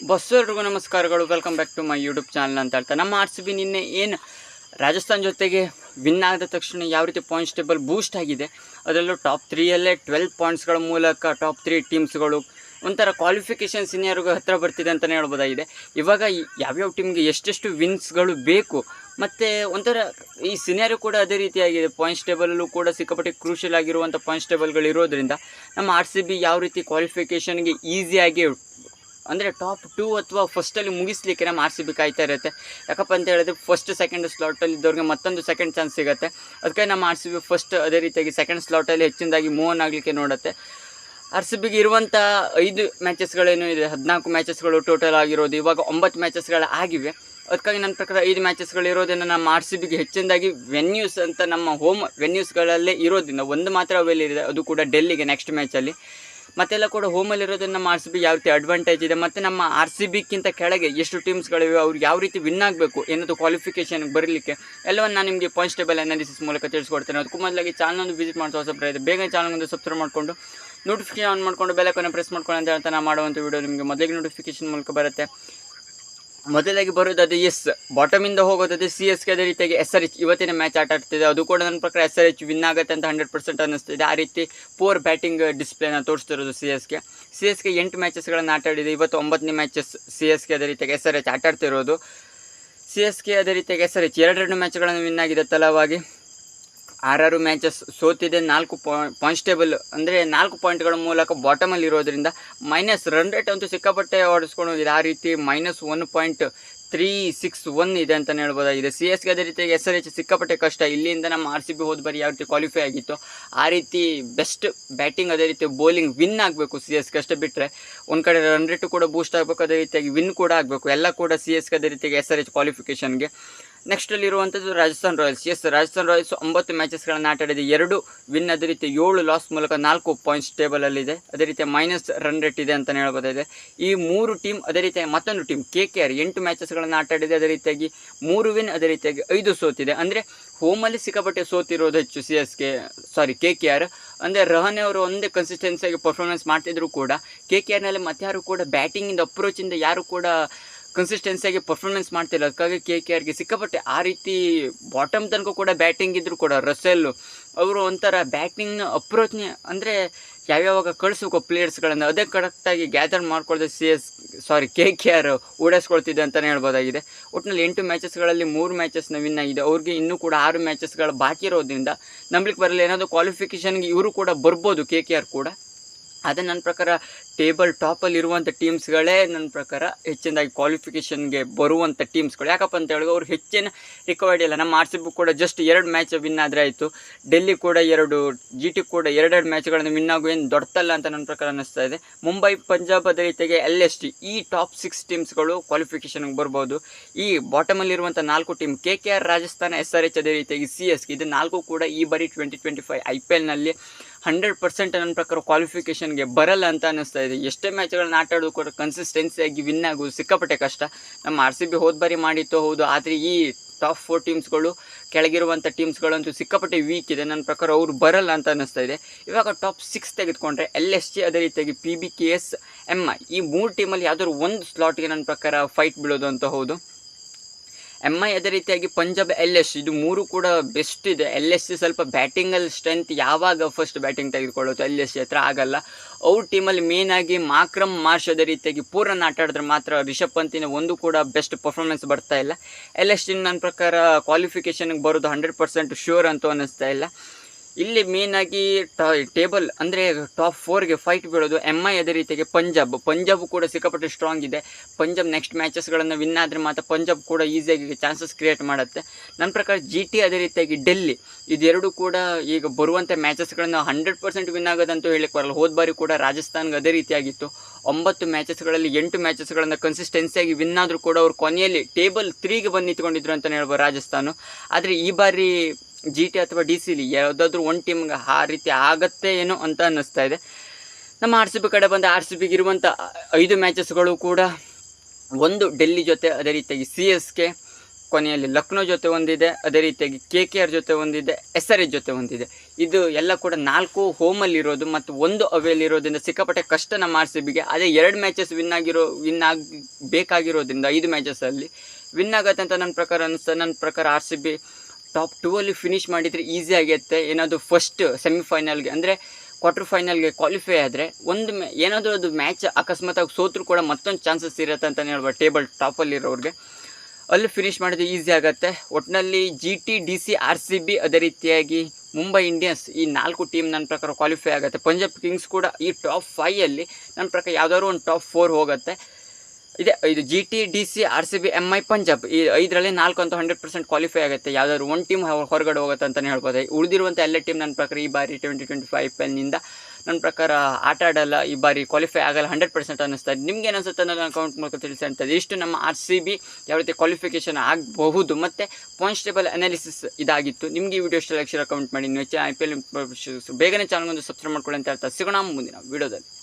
ಬಸ್ಸರಿಗೂ ನಮಸ್ಕಾರಗಳು. Welcome back to my YouTube channel ಅಂತ ಹೇಳ್ತಾರೆ ನಮ್ಮ ಆರ್ ಸಿ ಬಿ ನಿನ್ನೆ ಏನು ರಾಜಸ್ಥಾನ್ ಜೊತೆಗೆ ವಿನ್ ಆದ ತಕ್ಷಣ ಯಾವ ರೀತಿ ಪಾಯಿಂಟ್ಸ್ ಟೇಬಲ್ ಬೂಸ್ಟ್ ಆಗಿದೆ, ಅದರಲ್ಲೂ ಟಾಪ್ ತ್ರೀಯಲ್ಲೇ ಟ್ವೆಲ್ ಪಾಯಿಂಟ್ಸ್ಗಳ ಮೂಲಕ ಟಾಪ್ ತ್ರೀ ಟೀಮ್ಸ್ಗಳು ಒಂಥರ ಕ್ವಾಲಿಫಿಕೇಷನ್ ಸೀನಿಯರ್ಗೂ ಹತ್ತಿರ ಬರ್ತಿದೆ ಅಂತಲೇ ಹೇಳ್ಬೋದಾಗಿದೆ. ಇವಾಗ ಯಾವ್ಯಾವ ಟೀಮ್ಗೆ ಎಷ್ಟೆಷ್ಟು ವಿನ್ಸ್ಗಳು ಬೇಕು, ಮತ್ತು ಒಂಥರ ಈ ಸಿನಿಯರು ಕೂಡ ಅದೇ ರೀತಿಯಾಗಿದೆ. ಪಾಯಿಂಟ್ಸ್ ಟೇಬಲಲ್ಲೂ ಕೂಡ ಸಿಕ್ಕಾಪಟ್ಟೆ ಕ್ರೂಷಿಯಲ್ ಆಗಿರುವಂಥ ಪಾಯಿಂಟ್ಸ್ ಟೇಬಲ್ಗಳು ಇರೋದ್ರಿಂದ ನಮ್ಮ ಆರ್ ಸಿ ಬಿ ಯಾವ ರೀತಿ ಕ್ವಾಲಿಫಿಕೇಷನ್ಗೆ ಈಸಿಯಾಗಿ ಅಂದರೆ ಟಾಪ್ ಟೂ ಅಥವಾ ಫಸ್ಟಲ್ಲಿ ಮುಗಿಸ್ಲಿಕ್ಕೆ ನಮ್ಮ ಆರ್ ಸಿ ಬಿ ಕಾಯ್ತಾ ಇರುತ್ತೆ. ಯಾಕಪ್ಪ ಅಂತ ಹೇಳಿದ್ರೆ ಫಸ್ಟ್ ಸೆಕೆಂಡ್ ಸ್ಲಾಟಲ್ಲಿ ಇದ್ದವ್ರಿಗೆ ಮತ್ತೊಂದು ಸೆಕೆಂಡ್ ಚಾನ್ಸ್ ಸಿಗುತ್ತೆ. ಅದಕ್ಕೆ ನಮ್ಮ ಆರ್ ಸಿ ಬಿ ಫಸ್ಟ್ ಅದೇ ರೀತಿಯಾಗಿ ಸೆಕೆಂಡ್ ಸ್ಲಾಟಲ್ಲಿ ಹೆಚ್ಚಿನದಾಗಿ ಮೂವ್ ಆನ್ ಆಗಲಿಕ್ಕೆ ನೋಡುತ್ತೆ. ಆರ್ ಸಿ ಬಿಗೆ ಇರುವಂಥ ಐದು ಮ್ಯಾಚಸ್ಗಳೇನು ಇದೆ? ಹದಿನಾಲ್ಕು ಮ್ಯಾಚಸ್ಗಳು ಟೋಟಲ್ ಆಗಿರೋದು. ಇವಾಗ ಒಂಬತ್ತು ಮ್ಯಾಚಸ್ಗಳು ಆಗಿವೆ. ಅದಕ್ಕಾಗಿ ನನ್ನ ಪ್ರಕಾರ ಐದು ಮ್ಯಾಚಸ್ಗಳು ಇರೋದನ್ನು ನಮ್ಮ ಆರ್ ಸಿ ಬಿಗೆ ಹೆಚ್ಚಿನದಾಗಿ ವೆನ್ಯೂಸ್ ಅಂತ ನಮ್ಮ ಹೋಮ್ ವೆನ್ಯೂಸ್ಗಳಲ್ಲೇ ಇರೋದ್ರಿಂದ ಒಂದು ಮಾತ್ರ ಅವೈಲ್ ಇದೆ? ಅದು ಕೂಡ ಡೆಲ್ಲಿಗೆ ನೆಕ್ಸ್ಟ್ ಮ್ಯಾಚಲ್ಲಿ ಮತ್ತೆಲ್ಲ ಕೂಡ ಹೋಮಲ್ಲಿ ಇರೋದನ್ನ ನಮ್ಮ ಆರ್ ಸಿ ಬಿ ಯಾವ ರೀತಿ ಅಡ್ವಾಂಟೇಜ್ ಇದೆ? ಮತ್ತು ನಮ್ಮ ಆರ್ ಸಿ ಬಿಕ್ಕಿಂತ ಕೆಳಗೆ ಎಷ್ಟು ಟೀಮ್ಸ್ಗಳಿವೆ ಅವ್ರು ಯಾವ ರೀತಿ ವಿನ್ ಆಗಬೇಕು ಏನದು ಕ್ವಾಲಿಫಿಕೇಷನ್ ಬರಲಿಕ್ಕೆ ಎಲ್ಲವನ್ನು ನಾನು ನಿಮಗೆ ಪಾಯಿಂಟ್ಸ್ ಟೇಬಲ್ ಅನಾಲಿಸಿಸ್ ಮೂಲಕ ತಿಳಿಸ್ಕೊಡ್ತೇನೆ. ಅದಕ್ಕೂ ಮೊದಲಾಗಿ ಚಾನಲ್ ವಿಸಿಟ್ ಮಾಡ್ತಾ ಹೊಸ ಇದೆ. ಬೇಗ ಚಾನಲ್ ಒಂದು ಸಬ್ಸ್ಕ್ರೈಬ್ ಮಾಡಿಕೊಂಡು ನೋಟಿಫಿಕೇಶನ್ ಆನ್ ಮಾಡಿಕೊಂಡು ಬೆಲಕನ್ನು ಪ್ರೆಸ್ ಮಾಡ್ಕೊಂಡು ಅಂತ ಹೇಳ್ತಾ ನಾನು ಮಾಡುವಂಥ ವಿಡಿಯೋ ನಿಮಗೆ ಮೊದಲಿಗೆ ನೋಟಿಫಿಕೇಶನ್ ಮೂಲಕ ಬರುತ್ತೆ. ಮೊದಲಾಗಿ ಬರೋದು ಅದು ಎಸ್ ಬಾಟಮಿಂದ ಹೋಗೋದು ಸಿ ಎಸ್ ಕೆ ಅದೇ ರೀತಿಯಾಗಿ ಎಸ್ ಆರ್ ಎಚ್ ಇವತ್ತಿನ ಮ್ಯಾಚ್ ಆಟ ಆಡ್ತಿದೆ. ಅದು ಕೂಡ ನನ್ನ ಪ್ರಕಾರ ಎಸ್ ಆರ್ ಎಚ್ ವಿನ್ ಆಗುತ್ತೆ ಅಂತ ಹಂಡ್ರೆಡ್ ಪರ್ಸೆಂಟ್ ಅನ್ನಿಸ್ತಿದೆ. ಆ ರೀತಿ ಪೋರ್ ಬ್ಯಾಟಿಂಗ್ ಡಿಸ್ಪ್ಲೇನ ತೋರಿಸ್ತಿರೋದು C S K C S K ಎಂಟು ಮ್ಯಾಚಸ್ಗಳನ್ನು ಆಟ ಆಡಿದೆ. ಇವತ್ತು ಒಂಬತ್ತನೇ ಮ್ಯಾಚಸ್ ಸಿ ಎಸ್ ಕೆ ಅದೇ ರೀತಿಯಾಗಿ ಎಸ್ ಆರ್ ಎಚ್ ಆಟ ಆಡ್ತಿರೋದು. ಸಿ ಎಸ್ ಕೆ ಅದೇ ರೀತಿಯಾಗಿ ಎಸ್ ಆರ್ ಎಚ್ ಎರಡೆರಡು ಮ್ಯಾಚ್ಗಳನ್ನು ವಿನ್ ಆಗಿದೆ ತಲವಾಗಿ ಆರಾರು ಮ್ಯಾಚಸ್ ಸೋತಿದೆ. ನಾಲ್ಕು ಪಾಯಿಂಟ್ಸ್ ಟೇಬಲ್ ಅಂದರೆ ನಾಲ್ಕು ಪಾಯಿಂಟ್ಗಳ ಮೂಲಕ ಬಾಟಮಲ್ಲಿ ಇರೋದರಿಂದ ಮೈನಸ್ ರನ್ ರೇಟ್ ಅಂತೂ ಸಿಕ್ಕಾಪಟ್ಟೆ ಹೊಡೆಸ್ಕೊಂಡು ಹೋಗಿದೆ. ಆ ರೀತಿ minus one point three six one ಇದೆ ಅಂತಲೇ ಹೇಳ್ಬೋದಾಗಿದೆ. ಸಿ ಎಸ್ಗೆ ಅದೇ ರೀತಿಯಾಗಿ ಎಸ್ ಆರ್ ಎಚ್ ಸಿಕ್ಕಾಪಟ್ಟೆ ಕಷ್ಟ. ಇಲ್ಲಿಂದ ನಮ್ಮ ಆರ್ ಸಿ ಬಿ ಹೋದ ಬಾರಿ ಯಾವ ರೀತಿ ಕ್ವಾಲಿಫೈ ಆಗಿತ್ತು, ಆ ರೀತಿ ಬೆಸ್ಟ್ ಬ್ಯಾಟಿಂಗ್ ಅದೇ ರೀತಿ ಬೌಲಿಂಗ್ ವಿನ್ ಆಗಬೇಕು ಸಿ ಎಸ್ಗೆ ಅಷ್ಟೇ ಬಿಟ್ಟರೆ ಒಂದು ಕಡೆ ರನ್ ರೇಟು ಕೂಡ ಬೂಸ್ಟ್ ಆಗಬೇಕು, ಅದೇ ರೀತಿಯಾಗಿ ವಿನ್ ಕೂಡ ಆಗಬೇಕು. ಎಲ್ಲ ಕೂಡ ಸಿ ಎಸ್ಗೆ ಅದೇ ರೀತಿಯಾಗಿ ಎಸ್ ಆರ್ ಎಚ್ ಕ್ವಾಲಿಫಿಕೇಷನ್ಗೆ ನೆಕ್ಸ್ಟಲ್ಲಿ ಇರುವಂಥದ್ದು Rajasthan Royals. S Rajasthan Royals ಒಂಬತ್ತು ಮ್ಯಾಚಸ್ಗಳನ್ನು ಆಟಾಡಿದೆ ಎರಡು ವಿನ್ ಅದೇ ರೀತಿ ಏಳು ಲಾಸ್ ಮೂಲಕ ನಾಲ್ಕು ಪಾಯಿಂಟ್ಸ್ ಟೇಬಲಲ್ಲಿದೆ ಅದೇ ರೀತಿ ಮೈನಸ್ ರನ್ ರೇಟ್ ಇದೆ ಅಂತಲೇ ಹೇಳ್ಬೋದಾಗಿದೆ ಈ ಮೂರು ಟೀಮ್ ಅದೇ ರೀತಿ ಮತ್ತೊಂದು ಟೀಮ್ ಕೆ ಕೆ ಆರ್ ಎಂಟು ಮ್ಯಾಚಸ್ಗಳನ್ನು ಆಟಾಡಿದೆ ಅದೇ ರೀತಿಯಾಗಿ ಮೂರು ವಿನ್ ಅದೇ ರೀತಿಯಾಗಿ ಐದು ಸೋತಿದೆ. ಅಂದರೆ ಹೋಮಲ್ಲಿ ಸಿಕ್ಕಾಪಟ್ಟೆ ಸೋತಿರೋದು ಹೆಚ್ಚು C S K sorry K K R ಅಂದರೆ ರಹನೆ ಅವರು ಒಂದೇ ಕನ್ಸಿಸ್ಟೆನ್ಸಿಯಾಗಿ ಪರ್ಫಾರ್ಮೆನ್ಸ್ ಮಾಡ್ತಿದ್ರು ಕೂಡ. ಕೆ ಕೆ ಆರ್ನಲ್ಲಿ ಮತ್ತಾರು ಕೂಡ ಬ್ಯಾಟಿಂಗಿಂದ ಅಪ್ರೋಚಿಂದ ಯಾರು ಕೂಡ ಕನ್ಸಿಸ್ಟೆನ್ಸಿಯಾಗಿ ಪರ್ಫಾರ್ಮೆನ್ಸ್ ಮಾಡ್ತಿಲ್ಲ. ಅದಕ್ಕಾಗಿ ಕೆ ಕೆ ಆರ್ಗೆ ಸಿಕ್ಕಾಪಟ್ಟೆ ಆ ರೀತಿ ಬಾಟಮ್ ತನಕ ಕೂಡ ಬ್ಯಾಟಿಂಗ್ ಇದ್ದರೂ ಕೂಡ ರಸೆಲ್ಲು ಅವರು ಒಂಥರ ಬ್ಯಾಟಿಂಗ್ ಅಪ್ರೋಚ್ನೇ ಅಂದರೆ ಯಾವ್ಯಾವಾಗ ಕಳಿಸ್ಬೇಕು ಪ್ಲೇಯರ್ಸ್ಗಳನ್ನು ಅದೇ ಕರೆಕ್ಟಾಗಿ gather ಮಾಡ್ಕೊಳ್ದೆ C S sorry K K R ಓಡಿಸ್ಕೊಳ್ತಿದೆ ಅಂತಲೇ ಹೇಳ್ಬೋದಾಗಿದೆ. ಒಟ್ಟಿನಲ್ಲಿ ಎಂಟು ಮ್ಯಾಚಸ್ಗಳಲ್ಲಿ ಮೂರು ಮ್ಯಾಚಸ್ನ ವಿನ್ ಆಗಿದೆ. ಅವ್ರಿಗೆ ಇನ್ನೂ ಕೂಡ ಆರು ಮ್ಯಾಚಸ್ಗಳು ಬಾಕಿ ಇರೋದ್ರಿಂದ ನಂಬಲಿಕ್ಕೆ ಬರಲಿ ಏನಾದರೂ ಕ್ವಾಲಿಫಿಕೇಷನ್ಗೆ ಇವರು ಕೂಡ ಬರ್ಬೋದು ಕೆ ಕೆ ಆರ್ ಕೂಡ. ಅದೇ ನನ್ನ ಪ್ರಕಾರ ಟೇಬಲ್ ಟಾಪಲ್ಲಿರುವಂಥ ಟೀಮ್ಸ್ಗಳೇ ನನ್ನ ಪ್ರಕಾರ ಹೆಚ್ಚಿನದಾಗಿ ಕ್ವಾಲಿಫಿಕೇಷನ್ಗೆ ಬರುವಂಥ ಟೀಮ್ಸ್ಗಳು ಯಾಕಪ್ಪ ಅಂತ ಹೇಳಿದ್ರೆ ಅವ್ರು ಹೆಚ್ಚಿನ ರಿಕವರ್ಡ್ ಇಲ್ಲ ನಮ್ಮ ಆರ್ ಸಿ ಬಿ ಕೂಡ ಜಸ್ಟ್ ಎರಡು ಮ್ಯಾಚ್ ವಿನ್ ಆದರೆ ಆಯಿತು. ಡೆಲ್ಲಿ ಕೂಡ ಎರಡು ಜಿ ಟಿ ಕೂಡ ಎರಡೆರಡು ಮ್ಯಾಚ್ಗಳನ್ನು ವಿನ್ ಆಗೋ ಏನು ದೊಡ್ಡಲ್ಲ ಅಂತ ನನ್ನ ಪ್ರಕಾರ ಅನ್ನಿಸ್ತಾ ಇದೆ. ಮುಂಬೈ ಪಂಜಾಬ್ ಅದೇ ರೀತಿಯಾಗಿ ಎಲ್ ಎಸ್ ಟಿ ಈ ಟಾಪ್ ಸಿಕ್ಸ್ ಟೀಮ್ಸ್ಗಳು ಕ್ವಾಲಿಫಿಕೇಷನ್ಗೆ ಬರ್ಬೋದು. ಈ ಬಾಟಮಲ್ಲಿರುವಂಥ ನಾಲ್ಕು team K K R Rajasthan S R H ಅದೇ ರೀತಿಯಾಗಿ ಸಿ ಎಸ್ ಇದು ನಾಲ್ಕು ಕೂಡ ಈ ಬಾರಿ twenty twenty five I P ಎಲ್ನಲ್ಲಿ hundred percent ನನ್ನ ಪ್ರಕಾರ ಕ್ವಾಲಿಫಿಕೇಷನ್ಗೆ ಬರಲ್ಲ ಅಂತ ಅನ್ನಿಸ್ತಾ ಇದೆ. ಎಷ್ಟೇ ಮ್ಯಾಚ್ಗಳನ್ನ ಆಟ ಆಡೋದು ಕೂಡ ಕನ್ಸಿಸ್ಟೆನ್ಸಿಯಾಗಿ ವಿನ್ ಆಗೋದು ಸಿಕ್ಕಾಪಟ್ಟೆ ಕಷ್ಟ. ನಮ್ಮ ಆರ್ ಸಿ ಬಿ ಹೋದ ಬಾರಿ ಮಾಡಿತ್ತು ಹೌದು, ಆದರೆ ಈ ಟಾಪ್ ಫೋರ್ ಟೀಮ್ಸ್ಗಳು ಕೆಳಗಿರುವಂಥ ಟೀಮ್ಸ್ಗಳಂತೂ ಸಿಕ್ಕಾಪಟ್ಟೆ ವೀಕ್ ಇದೆ. ನನ್ನ ಪ್ರಕಾರ ಅವರು ಬರಲ್ಲ ಅಂತ ಅನ್ನಿಸ್ತಾ ಇದೆ. ಇವಾಗ ಟಾಪ್ ಸಿಕ್ಸ್ ತೆಗೆದುಕೊಂಡ್ರೆ ಎಲ್ ಎಸ್ ಜಿ ಅದೇ ರೀತಿಯಾಗಿ P B K S M I ಈ ಮೂರು ಟೀಮಲ್ಲಿ ಯಾವ್ದಾದ್ರು ಒಂದು ಸ್ಲಾಟ್ಗೆ ನನ್ನ ಪ್ರಕಾರ ಫೈಟ್ ಬೀಳೋದು ಅಂತ ಹೌದು. ಎಂ ಐ ಅದೇ ರೀತಿಯಾಗಿ ಪಂಜಾಬ್ ಎಲ್ ಎಸ್ ಇದು ಮೂರು ಕೂಡ ಬೆಸ್ಟ್ ಇದೆ. ಎಲ್ ಎಸ್ ಸಿ ಸ್ವಲ್ಪ ಬ್ಯಾಟಿಂಗಲ್ಲಿ ಸ್ಟ್ರೆಂತ್ ಯಾವಾಗ ಫಸ್ಟ್ ಬ್ಯಾಟಿಂಗ್ ತೆಗೆದುಕೊಳ್ಳೋದು ಎಲ್ ಎಸ್ ಸಿ ಹತ್ರ ಆಗಲ್ಲ. ಅವ್ರ ಟೀಮಲ್ಲಿ ಆಗಿ ಮಾಕ್ರಮ್ ಮಾರ್ಷ್ ಅದೇ ರೀತಿಯಾಗಿ ಪೂರನ್ ಆಟ ಆಡಿದ್ರೆ ಮಾತ್ರ ರಿಷಬ್ ಪಂತಿನ ಒಂದು ಕೂಡ ಬೆಸ್ಟ್ ಪರ್ಫಾರ್ಮೆನ್ಸ್ ಬರ್ತಾ ಇಲ್ಲ. ಎಲ್ ಎಸ್ ಟಿ ನನ್ನ ಪ್ರಕಾರ ಕ್ವಾಲಿಫಿಕೇಷನ್ಗೆ ಬರೋದು ಹಂಡ್ರೆಡ್ ಪರ್ಸೆಂಟ್ ಶ್ಯೂರ್ ಅಂತೂ ಅನ್ನಿಸ್ತಾ ಇಲ್ಲ. ಇಲ್ಲಿ ಮೇನಾಗಿ ಟೇಬಲ್ ಅಂದರೆ ಟಾಪ್ ಫೋರ್ಗೆ ಫೈಟ್ ಬೀಳೋದು ಎಂ ಐ ಅದೇ ರೀತಿಯಾಗಿ ಪಂಜಾಬ್. ಪಂಜಾಬ್ ಕೂಡ ಸಿಕ್ಕಾಪಟ್ಟೆ ಸ್ಟ್ರಾಂಗ್ ಇದೆ. ಪಂಜಾಬ್ ನೆಕ್ಸ್ಟ್ ಮ್ಯಾಚಸ್ಗಳನ್ನು ವಿನ್ ಆದರೆ ಮಾತ್ರ ಪಂಜಾಬ್ ಕೂಡ ಈಸಿಯಾಗಿ ಚಾನ್ಸಸ್ ಕ್ರಿಯೇಟ್ ಮಾಡುತ್ತೆ. ನನ್ನ ಪ್ರಕಾರ ಜಿ ಟಿ ಅದೇ ರೀತಿಯಾಗಿ ಡೆಲ್ಲಿ ಇದೆರಡು ಕೂಡ ಈಗ ಬರುವಂಥ ಮ್ಯಾಚಸ್ಗಳನ್ನು ಹಂಡ್ರೆಡ್ ಪರ್ಸೆಂಟ್ ವಿನ್ ಆಗೋದಂತೂ ಹೇಳಕ್ಕೆ ಬರಲ್ಲ. ಹೋದ ಬಾರಿ ಕೂಡ ರಾಜಸ್ಥಾನ್ಗೆ ಅದೇ ರೀತಿಯಾಗಿತ್ತು. ಒಂಬತ್ತು ಮ್ಯಾಚಸ್ಗಳಲ್ಲಿ ಎಂಟು ಮ್ಯಾಚಸ್ಗಳನ್ನು ಕನ್ಸಿಸ್ಟೆನ್ಸಿಯಾಗಿ ವಿನ್ ಆದರೂ ಕೂಡ ಅವರು ಕೊನೆಯಲ್ಲಿ ಟೇಬಲ್ ತ್ರೀಗೆ ಬಂದು ನಿಂತ್ಕೊಂಡಿದ್ರು ಅಂತಲೇ ಹೇಳ್ಬೋದು ರಾಜಸ್ಥಾನ. ಆದರೆ ಈ ಬಾರಿ ಜಿ ಟಿ ಅಥವಾ ಡಿ ಸಿಲಿ ಯಾವುದಾದ್ರೂ ಒಂದು ಟೀಮ್ಗೆ ಆ ರೀತಿ ಆಗತ್ತೆ ಏನೋ ಅಂತ ಅನ್ನಿಸ್ತಾ ಇದೆ. ನಮ್ಮ ಆರ್ ಸಿ ಬಿ ಕಡೆ ಬಂದ ಆರ್ ಸಿ ಬಿಗೆ ಇರುವಂಥ ಐದು ಮ್ಯಾಚಸ್ಗಳು ಕೂಡ ಒಂದು ಡೆಲ್ಲಿ ಜೊತೆ, ಅದೇ ರೀತಿಯಾಗಿ ಸಿ ಎಸ್ ಕೆ ಕೊನೆಯಲ್ಲಿ ಲಕ್ನೋ ಜೊತೆ ಒಂದಿದೆ, ಅದೇ ರೀತಿಯಾಗಿ ಕೆ ಕೆ ಆರ್ ಜೊತೆ ಒಂದಿದೆ ಎಸ್ ಆರ್ ಎಚ್ ಜೊತೆ ಒಂದಿದೆ. ಇದು ಎಲ್ಲ ಕೂಡ ನಾಲ್ಕು ಹೋಮಲ್ಲಿರೋದು ಮತ್ತು ಒಂದು ಅವೇಲಿರೋದ್ರಿಂದ ಸಿಕ್ಕಾಪಟ್ಟೆ ಕಷ್ಟ ನಮ್ಮ ಆರ್ ಸಿ ಬಿಗೆ ಅದೇ ಎರಡು ಮ್ಯಾಚಸ್ ವಿನ್ ಆಗಿರೋ ವಿನ್ ಆಗಿ ಬೇಕಾಗಿರೋದ್ರಿಂದ ಐದು ಮ್ಯಾಚಸ್ಸಲ್ಲಿ ವಿನ್ ಆಗತ್ತೆ ಅಂತ ನನ್ನ ಪ್ರಕಾರ ಅನಿಸ್ತದೆ ನನ್ನ ಪ್ರಕಾರ R C B top two ಅಲ್ಲಿ ಫಿನಿಶ್ ಮಾಡಿದರೆ ಈಸಿ ಆಗುತ್ತೆ ಏನಾದರೂ ಫಸ್ಟ್ ಸೆಮಿಫೈನಲ್ಗೆ ಅಂದರೆ ಕ್ವಾರ್ಟರ್ ಫೈನಲ್ಗೆ ಕ್ವಾಲಿಫೈ ಆದರೆ ಒಂದು ಮ್ಯಾ ಏನಾದರೂ ಅದು ಮ್ಯಾಚ್ ಅಕಸ್ಮಾತಾಗಿ ಸೋತರೂ ಕೂಡ ಮತ್ತೊಂದು ಚಾನ್ಸಸ್ ಇರುತ್ತೆ ಅಂತಲೇ ಹೇಳ್ಬೋದು. ಟೇಬಲ್ ಟಾಪಲ್ಲಿರೋರಿಗೆ ಅಲ್ಲಿ ಫಿನಿಶ್ ಮಾಡಿದ್ರೆ ಈಸಿ ಆಗುತ್ತೆ. ಒಟ್ಟಿನಲ್ಲಿ G T D C R C B ಅದೇ ರೀತಿಯಾಗಿ ಮುಂಬೈ ಇಂಡಿಯನ್ಸ್ ಈ ನಾಲ್ಕು ಟೀಮ್ ನನ್ನ ಪ್ರಕಾರ ಕ್ವಾಲಿಫೈ ಆಗುತ್ತೆ. ಪಂಜಾಬ್ ಕಿಂಗ್ಸ್ ಕೂಡ ಈ ಟಾಪ್ ಫೈಯಲ್ಲಿ ನನ್ನ ಪ್ರಕಾರ ಯಾವ್ದಾದ್ರು ಒಂದು ಟಾಪ್ ಫೋರ್ ಹೋಗುತ್ತೆ. ಇದೆ, ಇದು G T D C R C B M I Punjab ಈ ಐದರಲ್ಲಿ ನಾಲ್ಕು ಅಂತ ಹಂಡ್ರೆಡ್ ಪರ್ಸೆಂಟ್ ಕ್ವಾಲಿಫೈ ಆಗುತ್ತೆ. ಯಾವ್ದಾದ್ರು ಒಂದು ಟೀಮ್ ಹೊರಗಡೆ ಹೋಗುತ್ತೆ ಅಂತಲೇ ಹೇಳ್ಬೋದು. ಉಳಿದಿರುವಂಥ ಎಲ್ಲ ಟೀಮ್ ನನ್ನ ಪ್ರಕಾರ ಈ ಬಾರಿ ಟ್ವೆಂಟಿ ಟ್ವೆಂಟಿ ಫೈವ್ ಐ ನಿಂದ ನನ್ನ ಪ್ರಕಾರ ಆಟ ಆಡಲ್ಲ, ಈ ಬಾರಿ ಕ್ವಾಲಿಫೈ ಆಗಲ್ಲ ಹಂಡ್ರೆಡ್ ಪರ್ಸೆಂಟ್ ಅನ್ನಿಸ್ತಾ ಇದೆ. ನಿಮ್ಗೆ ಏನು ಅಂತ ನಾನು ಕಮೆಂಟ್ ಮೂಲಕ ತಿಳಿಸಿ ಅಂತದೆ ಇಷ್ಟು ನಮ್ಮ ಆರ್ ಸಿ ಬಿ ಯಾವ ರೀತಿ ಕ್ವಾಲಿಫಿಕೇಷನ್ ಆಗಬಹುದು ಮತ್ತು ಕಾನ್ಸ್ಟೇಬಲ್ ಟೇಬಲ್ ಅನಾಲಿಸಿಸ್ ಇದಾಗಿತ್ತು. ನಿಮಗೆ ಈ ವಿಡಿಯೋ ಇಷ್ಟ ಲಕ್ಷ ಕಮೆಂಟ್ ಮಾಡಿ. ನೀವು ಐ ಪಿ ಎಲ್ ಬೇಗನೆ ಚಾನಲ್ ಒಂದು ಸಬ್ಸ್ಕ್ರೈಬ್ ಮಾಡ್ಕೊಳ್ಳಿ ಅಂತ ಹೇಳ್ತಾ ಸಿಗೋಣ ಮುಂದಿನ ವಿಡಿಯೋದಲ್ಲಿ